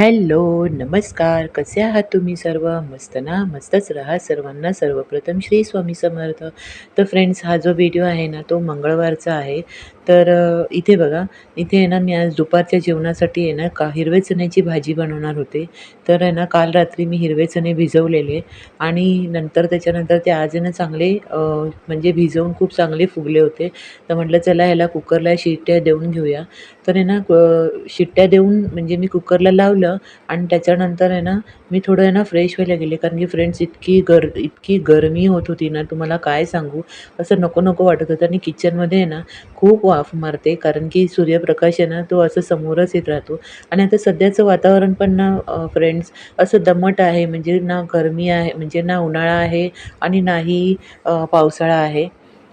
Hello नमस्कार. कसे आहात तुम्ही सर्व? मस्त ना? मस्तच राहा सर्वांना. सर्वप्रथम श्री स्वामी समर्थ. तर फ्रेंड्स हा जो व्हिडिओ आहे ना तो मंगळवारचा आहे. तर इथे बघा इथे आहे ना मी आज दुपारच्या जेवणासाठी आहे ना का हिरवे चण्याची भाजी बनवणार होते. तर आहे ना काल रात्री मी हिरवे चणे भिजवलेले आणि नंतर त्याच्यानंतर ते आज आहे ना चांगले म्हणजे भिजवून खूप चांगले फुगले होते. तर म्हटलं चला ह्याला कुकरला शिट्ट्या देऊन घेऊया. तर आहे ना शिट्ट्या देऊन म्हणजे मी कुकरला लावलं आणि त्याच्यानंतर आहे ना मी थोडं आहे ना फ्रेश व्हायला गेले. कारण की फ्रेंड्स इतकी गर इतकी गरमी होत होती ना तुम्हाला काय सांगू? असं नको नको वाटत होतं. आणि किचनमध्ये आहे ना खूप वाफ मारते. कारण की सूर्यप्रकाश आहे ना तो असं समोरच येत राहतो. आणि आता सध्याचं वातावरण पण ना फ्रेंड्स असं दमट आहे. म्हणजे ना गरमी आहे म्हणजे ना उन्हाळा आहे आणि नाही पावसाळा आहे.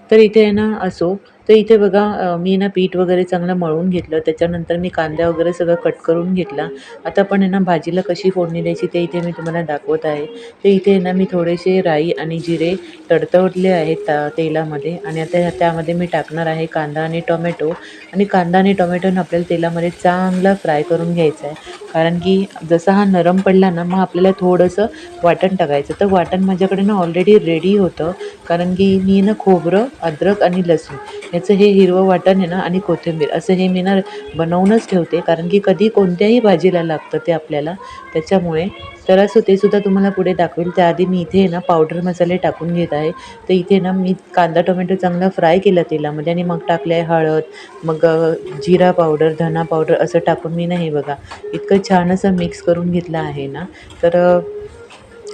तर इथे आहे ना असो तर इथे बघा मी ना पीठ वगैरे चांगलं मळून घेतलं. त्याच्यानंतर मी कांदा वगैरे सगळं कट करून घेतला. आता पण आहे ना भाजीला कशी फोडणी द्यायची ते इथे मी तुम्हाला दाखवत आहे. तर इथे आहे ना मी थोडेसे राई आणि जिरे तडतडले आहेत ता तेलामध्ये. आणि आता त्यामध्ये मी टाकणार आहे कांदा आणि टोमॅटो. आणि कांदा आणि टोमॅटोनं आपल्याला तेलामध्ये चांगला फ्राय करून घ्यायचा आहे. कारण की जसा हा नरम पडला ना मग आपल्याला थोडंसं वाटण टाकायचं. तर वाटण माझ्याकडे ना ऑलरेडी रेडी होतं. कारण की मी ना खोबरं अद्रक आणि लसूण याचं हे हिरवं वाटण आहे ना आणि कोथिंबीर असं हे मी ना बनवूनच ठेवते. कारण की कधी कोणत्याही भाजीला लागतं ते आपल्याला. त्याच्यामुळे तर असं ते सुद्धा तुम्हाला पुढे दाखवेल. त्याआधी मी इथे आहे ना पावडर मसाले टाकून घेत आहे. तर इथे ना मी कांदा टोमॅटो चांगला फ्राय केला तेलामध्ये आणि मग टाकलं आहे हळद मग जिरा पावडर धना पावडर असं टाकून मी ना हे बघा इतकं छान असं मिक्स करून घेतलं आहे ना. तर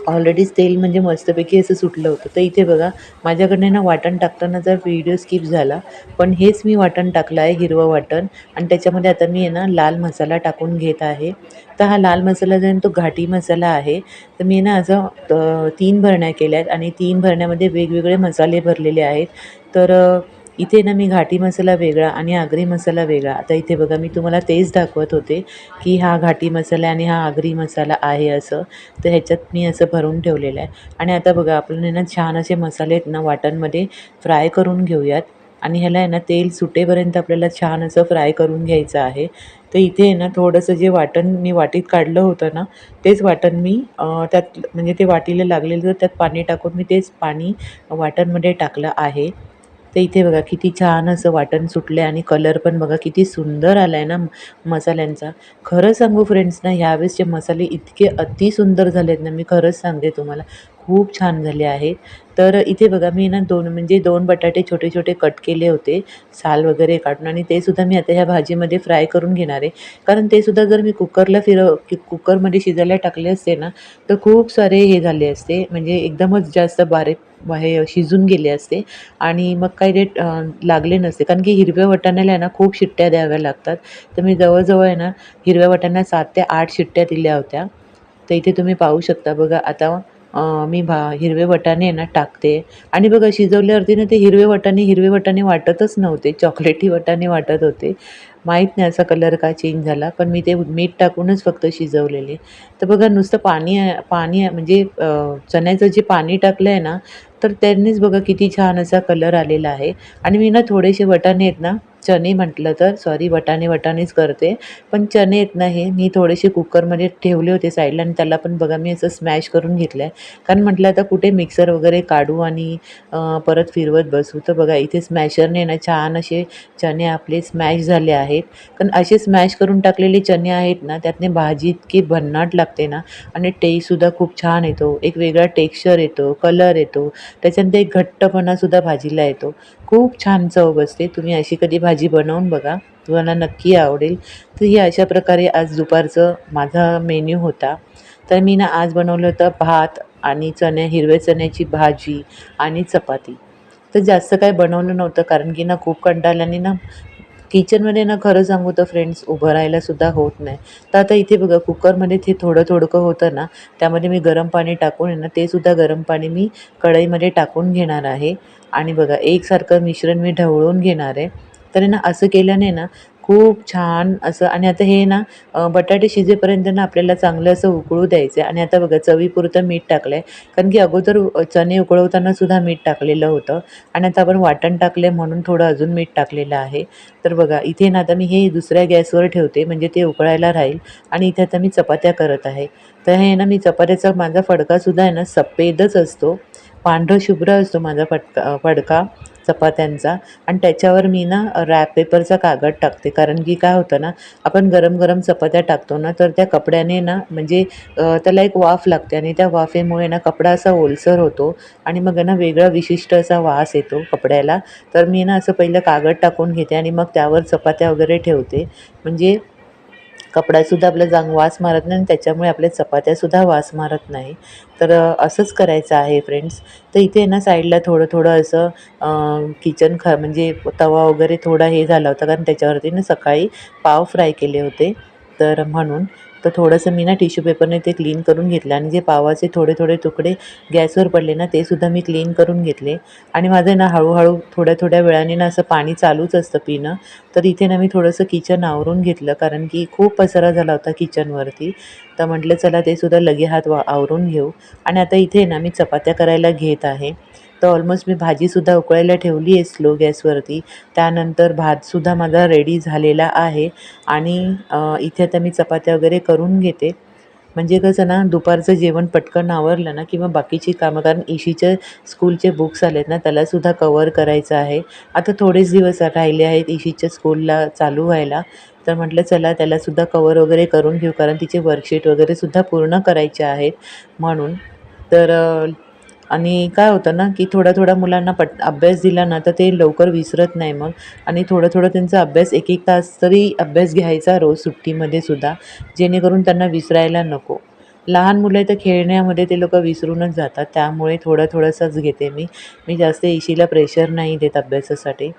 ऑलरेडीच तेल म्हणजे मस्तपैकी असं सुटलं होतं. तर इथे बघा माझ्याकडनं ना वाटण टाकतानाचा व्हिडिओ स्किप झाला. पण हेच मी वाटण टाकलं आहे हिरवं वाटण. आणि त्याच्यामध्ये आता मी आहे ना लाल मसाला टाकून घेत आहे. तर हा लाल मसाला जो आहे तो घाटी मसाला आहे. तर मी ना असं तीन भरण्या केल्या आहेत आणि तीन भरण्यामध्ये वेगवेगळे मसाले भरलेले आहेत. तर इथे ना मी घाटी मसाला वेगळा आणि आगरी मसाला वेगळा. आता इथे बघा मी तुम्हाला तेच दाखवत होते की हा घाटी मसाला आणि हा आगरी मसाला आहे असं. तर ह्याच्यात मी असं भरून ठेवलेलं आहे. आणि आता बघा आपण आहे ना छान असे मसाले आहेत ना वाटणमध्ये फ्राय करून घेऊयात. आणि ह्याला आहे ना तेल सुटेपर्यंत आपल्याला छान असं फ्राय करून घ्यायचं आहे. तर इथे आहे ना थोडंसं जे वाटण मी वाटीत काढलं होतं ना तेच वाटण मी त्यात म्हणजे ते वाटीला लागलेलं तर त्यात पाणी टाकून मी तेच पाणी वाटणमध्ये टाकलं आहे. तर इथे बघा किती छान असं वाटण सुटलं आहे आणि कलर पण बघा किती सुंदर आला आहे ना मसाल्यांचा. खरं सांगू फ्रेंड्स ना ह्यावेळेसचे मसाले इतके अति सुंदर झाले आहेत ना मी खरंच सांगते तुम्हाला. खूप छान झाले आहेत. तर इथे बघा मी ना दोन म्हणजे दोन बटाटे छोटे छोटे कट केले होते. साल वगैरे काढून आणि ते सुद्धा मी आता ह्या भाजीमध्ये फ्राय करून घेणार आहे. कारण ते सुद्धा जर मी कुकरला फिरव कुकरमध्ये शिजायला टाकले असते ना तर खूप सारे हे झाले असते. म्हणजे एकदमच जास्त बारीक हे शिजून गेले असते. आणि मग काही रेट लागले नसते. कारण की हिरव्या वाटाण्याला आहे ना खूप शिट्ट्या द्याव्या लागतात. तर मी जवळजवळ आहे ना हिरव्या वाटाण्या सात ते आठ शिट्ट्या दिल्या होत्या. तर इथे तुम्ही पाहू शकता बघा. आता मी भा हिरवे वटाणे आहे ना टाकते. आणि बघा शिजवल्यावरती ना ते हिरवे वटाणे हिरवे वटाणे वाटतच नव्हते. चॉकलेटी वटाणे वाटत होते. माहीत नाही असा कलर का चेंज झाला पण मी ते मीठ टाकूनच फक्त शिजवलेले. तर बघा नुसतं पाणी पाणी आहे म्हणजे चण्याचं जे पाणी टाकलं आहे ना तर त्यांनीच बघा किती छान असा कलर आलेला आहे. आणि मी ना थोडेसे वटाणे आहेत ना चणे म्हटलं तर सॉरी वटाणे वटाणेच करते. पण चणे आहेत ना हे मी थोडेसे कुकरमध्ये ठेवले होते साईडला आणि त्याला पण बघा मी असं स्मॅश करून घेतलं आहे कारण म्हटलं आता कुठे मिक्सर वगैरे काढू आणि परत फिरवत बसू. तर बघा इथे स्मॅशरने ना छान असे चणे आपले स्मॅश झाले आहेत. कारण असे स्मॅश करून टाकलेले चणे आहेत ना त्यातने भाजी इतकी भन्नाट लागते ना. आणि टेस्टसुद्धा खूप छान येतो. एक वेगळा टेक्स्चर येतो कलर येतो. त्याच्यानंतर एक घट्टपणासुद्धा भाजीला येतो. खूप छान चव बसते तुम्ही अशी कधी भाजी बनवून बघा. तुम्हाला नक्की आवडेल. तर ही अशा प्रकारे आज दुपारचं माझा मेन्यू होता. तर मी ना आज बनवलं होतं भात आणि चण्या हिरव्या चण्याची भाजी आणि चपाती. तर जास्त काय बनवलं नव्हतं कारण की ना खूप कंटाळल्याने ना किचनमध्ये ना खरं सांगू तर फ्रेंड्स उभं राहायलासुद्धा होत नाही. तर आता इथे बघा कुकरमध्ये ते थोडं थोडकं होतं ना त्यामध्ये मी गरम पाणी टाकून आहे ना तेसुद्धा गरम पाणी मी कढईमध्ये टाकून घेणार आहे. आणि बघा एकसारखं मिश्रण मी ढवळून घेणार आहे. तर आहे ना असं केल्याने ना खूप छान असं आणि आता हे ना बटाटे शिजेपर्यंत ना आपल्याला चांगलं असं उकळू द्यायचं आहे. आणि आता बघा चवीपुरतं मीठ टाकलं आहे कारण की अगोदर चणे उकळवताना सुद्धा मीठ टाकलेलं होतं. आणि आता आपण वाटण टाकलं आहे म्हणून थोडं अजून मीठ टाकलेलं आहे. तर बघा इथे ना आता मी हे दुसऱ्या गॅसवर ठेवते म्हणजे ते उकळायला राहील. आणि इथे आता मी चपात्या करत आहे. तर हे ना मी चपात्याचा माझा फडकासुद्धा आहे ना सफेदच असतो. पांढरं शुभ्र असतो माझा फटका फडका चपात्यांचा. आणि त्याच्यावर मी ना रॅप पेपरचा कागद टाकते. कारण की काय होतं ना आपण गरम गरम चपात्या टाकतो ना तर त्या कपड्याने ना म्हणजे त्याला एक वाफ लागते. आणि त्या वाफेमुळे ना कपडा असा ओलसर होतो आणि मग ना वेगळा विशिष्ट असा वास येतो कपड्याला. तर मी ना असं पहिलं कागद टाकून घेते आणि मग त्यावर चपात्या वगैरे ठेवते. म्हणजे कपडासुद्धा आपला जांग वास मारत नाही आणि त्याच्यामुळे आपल्या चपात्यासुद्धा वास मारत नाही. तर असंच करायचं आहे फ्रेंड्स तर इथे ना साईडला थोडं थोडं असं किचन ख म्हणजे तवा वगैरे थोडा हे झाला होता. कारण त्याच्यावरती ना सकाळी पाव फ्राय केले होते. तर म्हणून तर थोडंसं मी ना टिश्यू पेपरने ते क्लीन करून घेतलं आणि जे पावाचे थोडे थोडे तुकडे गॅसवर पडले ना ते सुद्धा मी क्लीन करून घेतले. आणि माझं ना हळूहळू थोड्या थोड्या वेळाने ना असं पाणी चालूच असतं पिणं. तर इथे ना मी थोडंसं किचन आवरून घेतलं कारण की खूप पसारा झाला होता किचनवरती. तर म्हटलं चला ते सुद्धा लगे हात वा आवरून घेऊ. आणि आता इथे ना मी चपात्या करायला घेत आहे. तर ऑलमोस्ट मी भाजीसुद्धा उकळायला ठेवली आहे स्लो गॅसवरती त्यानंतर भातसुद्धा माझा रेडी झालेला आहे. आणि इथे आता मी चपात्या वगैरे करून घेते. म्हणजे कसं ना दुपारचं जेवण पटकन आवरलं ना किंवा बाकीची कामं कारण इशीचे स्कूलचे बुक्स आलेत ना त्यालासुद्धा कवर करायचं आहे. आता थोडेच दिवस राहिले आहेत इशीच्या स्कूलला चालू व्हायला. तर म्हटलं चला त्यालासुद्धा कवर वगैरे करून घेऊ कारण तिचे वर्कशीट वगैरेसुद्धा पूर्ण करायचे आहेत. म्हणून तर आणि काय होतं ना की थोडा थोडा मुलांना पट अभ्यास दिला ना तर ते लवकर विसरत नाही मग. आणि थोडं थोडं त्यांचा अभ्यास एक एक तास तरी अभ्यास घ्यायचा रोज सुट्टीमध्ये सुद्धा जेणेकरून त्यांना विसरायला नको. लहान मुलं तर खेळण्यामध्ये ते लोक विसरूनच जातात त्यामुळे थोडं थोडंसंच घेते मी. मी जास्त इशीला प्रेशर नाही देत अभ्यासासाठी.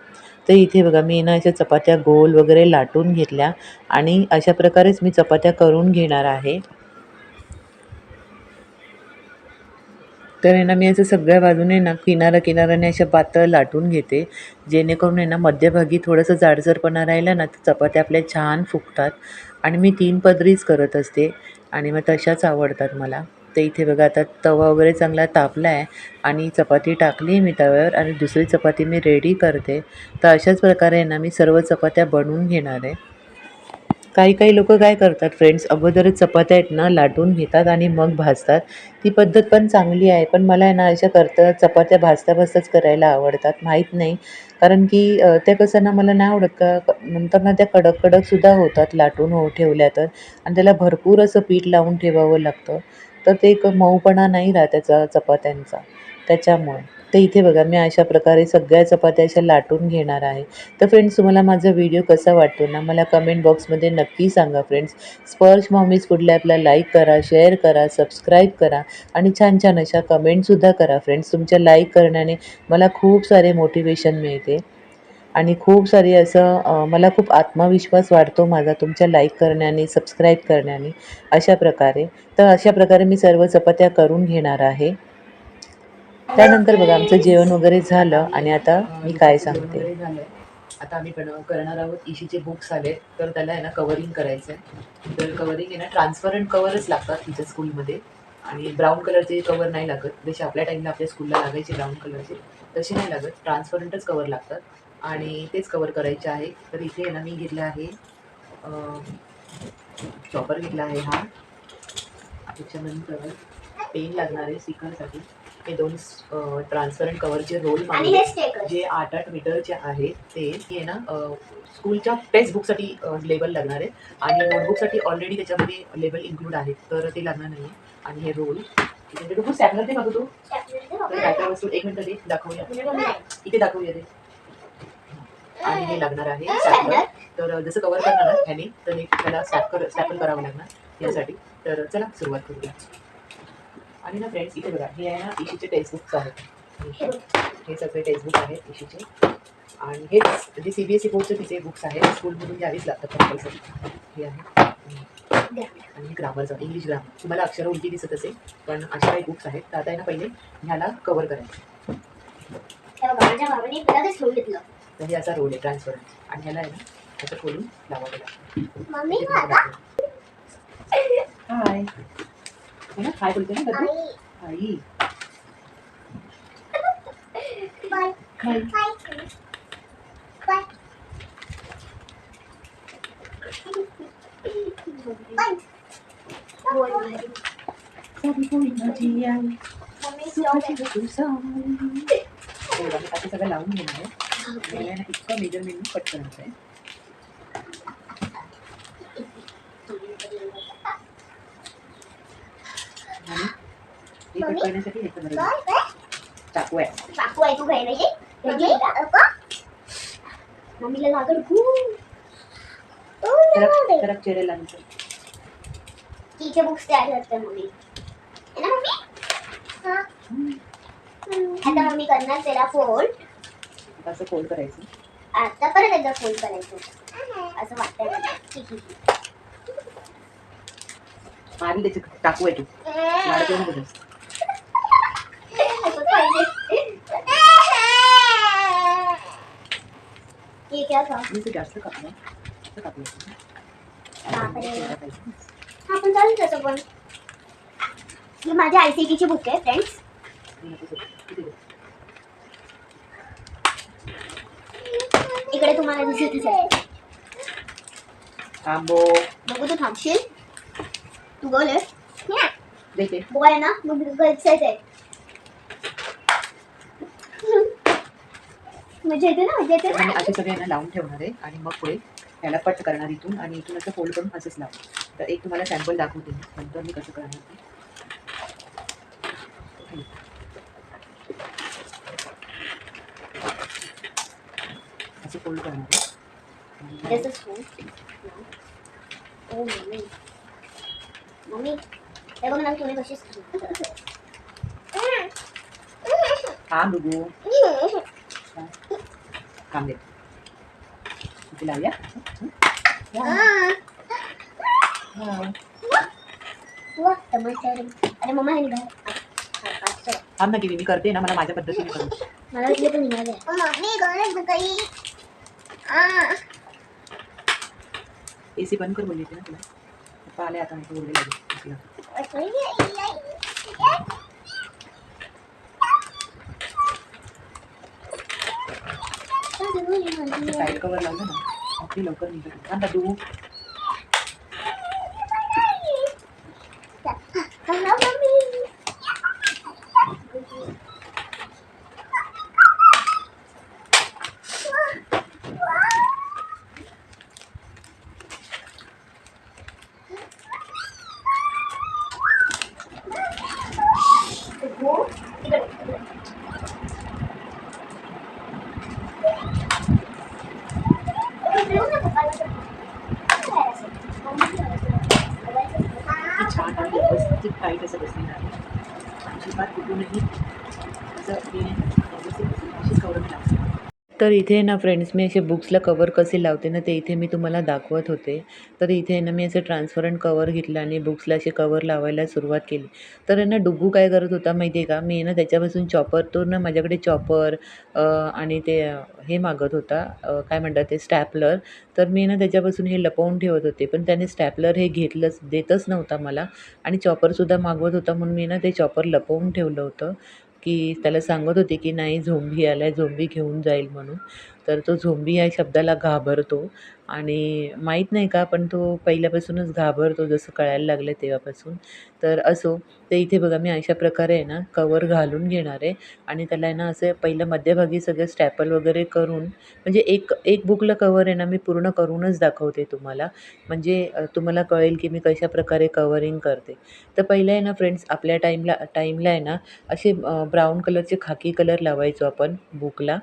तर इथे बघा मी ना अशा चपात्या गोल वगैरे लाटून घेतल्या आणि अशा प्रकारेच मी चपात्या करून घेणार आहे. तर आहे ना मी असं सगळ्या बाजूने ना किनारा किनाराने अशा पातळ लाटून घेते. जेणेकरून आहे ना मध्यभागी थोडंसं जाडसरपणा राहिला ना तर चपात्या आपल्या छान फुगतात. आणि मी तीन पदरीच करत असते. आणि मग तशाच आवडतात मला. तर इथे बघा आता तवा वगैरे चांगला तापला आहे. आणि चपाती टाकली मी तव्यावर. आणि दुसरी चपाती मी रेडी करते. तर अशाच प्रकारे आहे ना मी सर्व चपात्या बनवून घेणार आहे. काही काही लोक काय करतात फ्रेंड्स अगोदरच चपात्या आहेत ना लाटून घेतात आणि मग भाजतात. ती पद्धत पण चांगली आहे पण मला आहे ना अशा करता चपात्या भाजता भाजताच करायला आवडतात माहीत नाही. कारण की त्या कसं ना मला नाही आवडत का नंतर ना त्या कडक कडकसुद्धा होतात लाटून हो ठेवल्या तर. आणि त्याला भरपूर असं पीठ लावून ठेवावं लागतं. तर ते एक मऊपणा नाही राहत त्याचा चपात्यांचा. त्याच्यामुळे. तर इथे बघा मी अशा प्रकारे सगळ्या चपात्या अशा लाटून घेणार आहे. तर फ्रेंड्स तुम्हाला माझा व्हिडिओ कसा वाटतो ना मला कमेंट बॉक्समध्ये नक्की सांगा फ्रेंड्स स्पर्श मॉमीज कुठल्या आपला लाईक करा शेअर करा सबस्क्राईब करा आणि छान छान अशा कमेंटसुद्धा करा फ्रेंड्स तुमच्या लाईक करण्याने मला खूप सारे मोटिवेशन मिळते. आणि खूप सारी असं मला खूप आत्मविश्वास वाढतो माझा तुमच्या लाईक करण्याने सबस्क्राईब करण्याने अशा प्रकारे. तर अशा प्रकारे मी सर्व चपात्या करून घेणार आहे. त्यानंतर बघा आमचं जेवण वगैरे झालं आणि आता मी काय सांगते. आता आम्ही पण करणार आहोत इशीचे बुक्स आले तर त्याला आहे ना कवरिंग करायचं आहे. तर कवरिंग आहे ना ट्रान्सपरंट कवरच लागतात तिच्या स्कूलमध्ये आणि ब्राऊन कलरचे कवर नाही लागत. जसे आपल्या टाईमला आपल्या स्कूलला लागायचे ब्राऊन कलरचे तसे नाही लागत. ट्रान्सपरंटच कवर लागतात. आणि तेच कवर करायचे आहे. तर इथे आहे ना मी घेतलं आहे चॉपर घेतला आहे हा. त्याच्यानंतर पेन लागणार आहे स्टिकरसाठी हे दोन ट्रान्सपरंट कवरचे रोल जे आठ आठ मीटरचे आहेत ते हे ना स्कूलच्या टेक्स्ट बुकसाठी लेबल लागणार आहे. आणि नोटबुकसाठी ऑलरेडी त्याच्यामध्ये लेबल इन्क्लूड आहेत तर ते लागणार नाही आणि हे रोल म्हणजे तू स्टॅपलर ते मागू तू. तर काय काय वस्तू एक मिनिट दे दाखवूया. इथे दाखवूया ते आणि हे लागणार आहे स्टॅपलर तर जसं कव्हर करणार ह्याने तर त्याला स्टॅप कर स्टॅपल करावं लागणार यासाठी. तर चला सुरुवात करूया. आणि ना फ्रेंड्स इथे बघा हे आहे ना इशीचे टेक्स्टबुक्स आहेत. हे सगळे टेक्स्टबुक आहेत इशीचे आणि हेच जे सी बी एस ई बोर्डचे तिचे बुक्स आहेत स्कूलमधून घ्यावीच लागतात कंपल्सरी हे आहे. आणि ग्रामरचं इंग्लिश ग्रामर तुम्हाला अक्षर उलटी दिसत असेल पण अशा काही बुक्स आहेत. तर आता आहे ना पहिले ह्याला कव्हर करायचं. तर हे असा रोल आहे ट्रान्सफरन्स आणि ह्याला आहे ना असं खोलून लावा त्याला मम्मी माझा हाय है ना हाय बोलते ना गद्दू? आई. बाय. बाय. बाय. बाय. साधी पोळी भाजी आई मम्मी सुखाची आता सगळं लावून घेणार आहे. ना इतकं मेजरमेंट कट करायचं आहे आणि मम्मी? करण्यासाठी हे करायचं चाकू आहे चाकू आहे तू घरी म्हणजे म्हणजे अप्पा मम्मीला लागल खूप सरक सरक चेहऱ्याला नंतर तिचे बुक्स तयार करते मम्मी ना मम्मी हा आता मम्मी करणार त्याला फोल्ड आता असं फोल्ड करायचं आता परत एकदा फोल्ड करायचं असं वाटतंय मला ठीक आहे मारी त्याची टाकू आहे तू मारत येऊ नको जास्त. ये क्या था आणि ते जास्त कापलं जास्त कापलं बापरे. पाहिजे हा पण चालेल तसं पण. ही माझ्या आय सी टीची बुक आहे फ्रेंड्स इकडे तुम्हाला दिसतच आहे आंबो बघू तू थांबशील? तू बोल देते. बोल ना मग गरजेच आहे मजा येते ना? मजा येते आणि ना असे सगळे यांना लावून ठेवणार आहे. आणि मग पुढे त्याला कट करणार इथून. आणि इथून असं फोल्ड करून असंच लावणार तर एक तुम्हाला सॅम्पल दाखवते मी. नंतर मी कसं करणार ते. असं फोल्ड करणार आहे. This is. Oh, mummy mummy हे बघ ना तुम्ही कशी हा बघू काम देते इथे लावूया हा. वा टमाटर अरे मम्मा हे निघाल थांब ना की मी करते ना मला माझ्या पद्धतीने करू मला वाटलं पण निघाले मम्मी गरज काही ए सी बंद कर बोलली होती ना तुला पप्पा आले आता मी बोलले लागेल साईड कवर लावलं ना. आपली लवकर निघत थांब तू Hello, mommy. किती छान आणि व्यवस्थित टाईट असं बसलेलं आहे अजिबात कुठूनही असं हे नाही, व्यवस्थित बसलेलं. तर इथे ना फ्रेंड्स मी असे बुक्सला कवर कसे लावते ना ते इथे मी तुम्हाला दाखवत होते. तर इथे ना मी असं ट्रान्सपरंट कवर घेतलं आणि बुक्सला असे कवर लावायला सुरुवात केली. तर ना डुगू काय करत होता माहिती आहे का? मी ना त्याच्यापासून चॉपर तो ना माझ्याकडे चॉपर आणि ते हे मागत होता काय म्हणतात ते स्टॅपलर तर मी ना त्याच्यापासून हे लपवून ठेवत होते पण त्याने स्टॅपलर हे घेतलंच देतच नव्हता मला. आणि चॉपरसुद्धा मागवत होता म्हणून मी ना ते चॉपर लपवून ठेवलं होतं. की त्याला सांगत होते की नाही झोंबी आला आहे झोंबी घेऊन जाईल म्हणून. तर तो झोंबी या शब्दाला घाबरतो. आणि माहीत नाही का पण तो पहिल्यापासूनच घाबरतो जसं कळायला लागलं तेव्हापासून. तर असो ते इथे बघा मी अशा प्रकारे आहे ना कवर घालून घेणार आहे. आणि त्याला आहे ना असं पहिलं मध्यभागी सगळं स्टॅपल वगैरे करून म्हणजे एक एक बुकला कवर आहे ना मी पूर्ण करूनच दाखवते तुम्हाला. म्हणजे तुम्हाला कळेल की मी कशा प्रकारे कवरिंग करते. तर पहिलं आहे ना फ्रेंड्स आपल्या टाईमला टाईमला आहे ना असे ब्राऊन कलरचे खाकी कलर लावायचो आपण बुकला.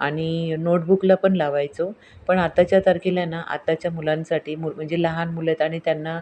आणि नोटबुकला पण लावायचो. पण आताच्या तारखेला ना आताच्या मुलांसाठी मु म्हणजे लहान मुलं आहेत आणि त्यांना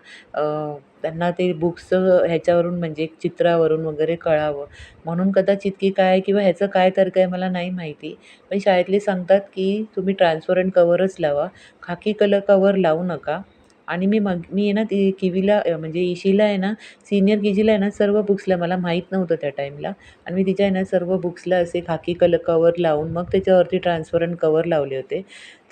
त्यांना ते बुक्सचं ह्याच्यावरून म्हणजे चित्रावरून वगैरे कळावं. म्हणून कदाचित की काय किंवा ह्याचं काय तर्क आहे मला नाही माहिती. पण शाळेतले सांगतात की तुम्ही ट्रान्सपरंट कवरच लावा. खाकी कलर कवर लावू नका. आणि मी मग मी आहे ना ती किवीला म्हणजे इशीला आहे ना सिनियर के जीला आहे ना सर्व बुक्सला मला माहीत नव्हतं त्या टाईमला. आणि मी तिच्या आहे ना सर्व बुक्सला असे खाकी कल कवर लावून मग त्याच्यावरती ट्रान्सपरंट कवर लावले होते.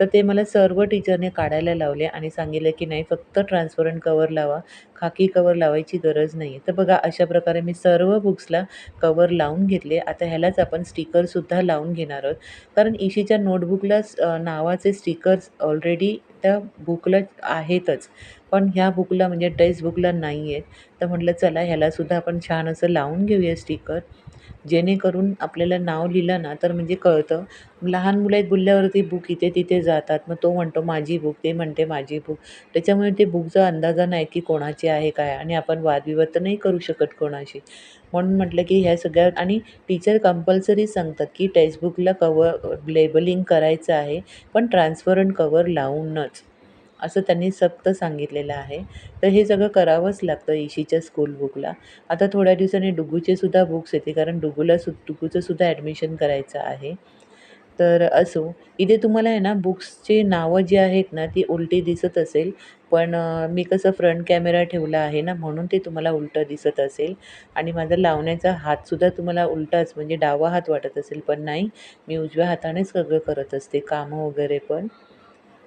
तर ते मला सर्व टीचरने काढायला लावले आणि सांगितलं की नाही फक्त ट्रान्सपरंट कवर लावा. खाकी कवर लावायची गरज नाही तर बघा अशा प्रकारे मी सर्व बुक्सला कवर लावून घेतले. आता ह्यालाच आपण स्टिकरसुद्धा लावून घेणार आहोत. कारण इशीच्या नोटबुकला नावाचे स्टिकर्स ऑलरेडी त्या बुकला आहेतच. पण ह्या बुकला म्हणजे टेक्स्ट बुकला नाही आहेत तर म्हटलं चला ह्यालासुद्धा आपण छान असं लावून घेऊया स्टिकर जेणेकरून आपल्याला नाव लिहिलं ना तर म्हणजे कळतं. लहान मुलं आहेत बोलल्यावरती बुक इथे तिथे जातात. मग तो म्हणतो माझी बुक ते म्हणते माझी बुक त्याच्यामुळे ते बुकचा अंदाजा नाही की कोणाची आहे काय आणि आपण वादविवाद तर नाही करू शकत कोणाशी. म्हणून म्हटलं की ह्या सगळ्या आणि टीचर कंपल्सरी सांगतात की टेक्स्टबुकला कवर लेबलिंग करायचं आहे पण ट्रान्सपरंट कवर लावूनच. असं त्यांनी सक्त सांगितलेलं आहे. तर हे सगळं करावंच लागतं इशीच्या स्कूल बुकला आता थोड्या दिवसांनी डुगूचे सुद्धा बुक्स येते कारण डुगूला सु डुगूचं सुद्धा ॲडमिशन करायचं आहे. तर असो इथे तुम्हाला आहे ना बुक्सची नावं जी आहेत ना ती उलटी दिसत असेल. पण मी कसं फ्रंट कॅमेरा ठेवला आहे ना म्हणून ते तुम्हाला उलटं दिसत असेल. आणि माझा लावण्याचा हातसुद्धा तुम्हाला उलटाच म्हणजे डावा हात वाटत असेल. पण नाही मी उजव्या हातानेच सगळं करत असते कामं वगैरे पण.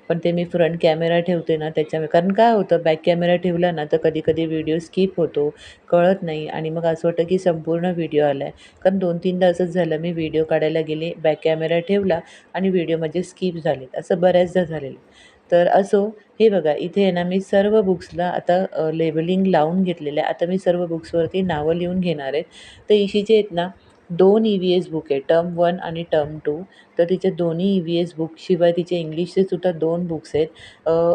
पण ते मी फ्रंट कॅमेरा ठेवते ना त्याच्यामुळे. कारण काय होतं बॅक कॅमेरा ठेवला ना तर कधी कधी व्हिडिओ स्किप होतो कळत नाही. आणि मग असं वाटतं की संपूर्ण व्हिडिओ आला आहे कारण दोन तीनदा असंच झालं. मी व्हिडिओ काढायला गेले बॅक कॅमेरा ठेवला आणि व्हिडिओ माझे स्किप झालेत. असं बऱ्याचदा झालेलं. तर असो हे बघा इथे आहे ना मी सर्व बुक्सला आता लेबलिंग लावून घेतलेलं आहे. आता मी सर्व बुक्सवरती नावं लिहून घेणार आहे. तर इशीचे आहेत ना दोन ई व्ही एस बुक आहे टर्म वन आणि टर्म टू तर तिचे दोन्ही ई व्ही एस बुकशिवाय तिचे इंग्लिशचे सुद्धा दोन बुक्स आहेत.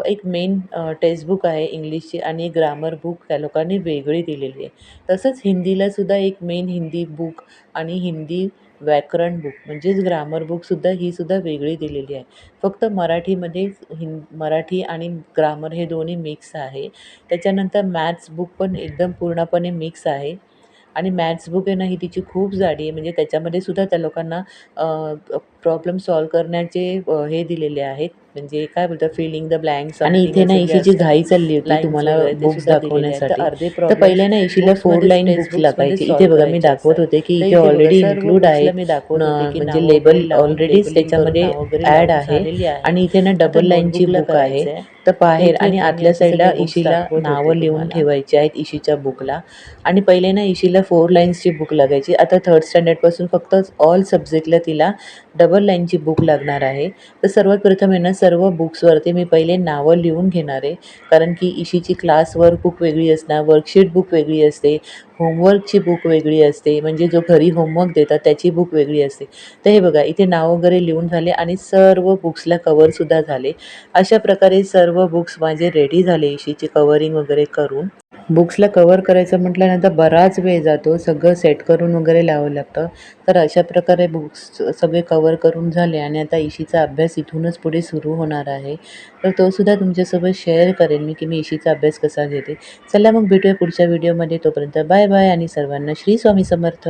एक मेन टेक्स्टबुक आहे इंग्लिशची आणि एक ग्रामर बुक त्या लोकांनी वेगळी दिलेली आहे. तसंच हिंदीला सुद्धा एक मेन हिंदी बुक आणि हिंदी व्याकरण बुक म्हणजेच ग्रामर बुकसुद्धा ही सुद्धा वेगळी दिलेली आहे. फक्त मराठीमध्ये हिं मराठी आणि ग्रामर हे दोन्ही मिक्स आहे. त्याच्यानंतर मॅथ्स बुक पण एकदम पूर्णपणे मिक्स आहे. आणि मॅथ्स बुक आहे ना ही तिची खूप जाडी आहे. म्हणजे त्याच्यामध्ये सुद्धा त्या लोकांना प्रॉब्लेम सॉल्व करण्याचे हे दिलेले आहेत. म्हणजे काय बोलतात फिलिंग द ब्लँक्स आणि इथे ना इशीची घाई चालली होती तुम्हाला बुक्स दाखवण्यासाठी. तर पहिल्या ना इशीला फोर लाईन बुक्स लागायची इथे बघा मी दाखवत होते की इथे ऑलरेडी इन्क्लूड आहे मी दाखवत म्हणजे लेबल ऑलरेडी त्याच्यामध्ये लावून आहे. आणि इथे ना डबल लाईनची बुक आहे. तर बाहेर आणि आतल्या साईडला इशीला नावं लिहून. ठेवायची आहेत इशीच्या बुकला आणि पहिले ना इशीला फोर लाईन्सची बुक लागायची. आता थर्ड स्टँडर्डपासून फक्त ऑल सब्जेक्टला तिला डबल लाईनची बुक लागणार आहे. तर सर्वात प्रथम आहे ना सर्व बुक्सवरती मी पहिले नावं लिहून घेणार आहे. कारण की इशीची क्लास वर्क बुक वेगळी असणार वर्कशीट बुक वेगळी असते होमवर्कची बुक वेगळी असते म्हणजे जो घरी होमवर्क देतात त्याची बुक वेगळी असते. तर हे बघा इथे नाव वगैरे लिहून झाले आणि सर्व बुक्सला कवरसुद्धा झाले. अशा प्रकारे सर्व बुक्स माझे रेडी झाले इशीचे कवरिंग वगैरे करून. बुक्सला कवर करायचं म्हटल्यानंतर बराच वेळ जातो. सगळं सेट करून वगैरे लावावं लागतं. तर अशा प्रकारे बुक्स सगळे कवर करून झाले आणि आता इशीचा अभ्यास इथूनच पुढे सुरू होणार आहे. तर तो सुद्धा तुमच्यासोबत शेअर करेन मी की मी इशीचा अभ्यास कसा घेते. चला मग भेटूया पुढच्या व्हिडिओमध्ये. तोपर्यंत बाय बाय आणि सर्वांना श्री स्वामी समर्थ.